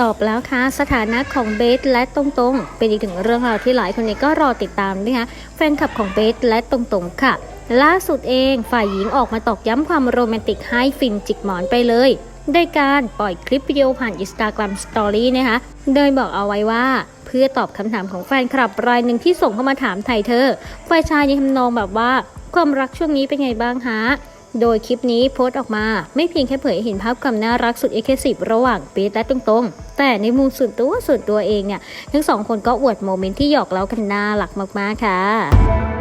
ตอบแล้วค่ะ สถานะของเบสและตรงๆ เป็นอีกหนึ่งเรื่องราวที่หลายคนนี่ยก็รอติดตามนะคะแฟนคลับของเบสและตรงๆค่ะ ล่าสุดเองฝ่ายหญิงออกมาตอกย้ำความโรแมนติกให้ฟินจิกหมอนไปเลยโดยการปล่อยคลิปวิดีโอผ่านอินสตาแกรมสตอรี่นะคะ โดยบอกเอาไว้ว่า เพื่อตอบคำถามของแฟนคลับรายหนึ่งที่ส่งเข้ามาถามไทยเธอ ฝ่ายชายในทำนองแบบว่า ความรักช่วงนี้เป็นไงบ้างฮะ โดยคลิปนี้โพสต์ออกมา ไม่เพียงแค่เผยห้เห็นภาพความน่ารักสุดเอ็กซ์คลูซีฟระหว่างปีและตรงๆ แต่ในมุมส่วนตัวส่วนตัวเองเนี่ย ทั้งสองคนก็อวดโมเมนต์ที่หยอกเล้ากันน่ารักมากๆค่ะ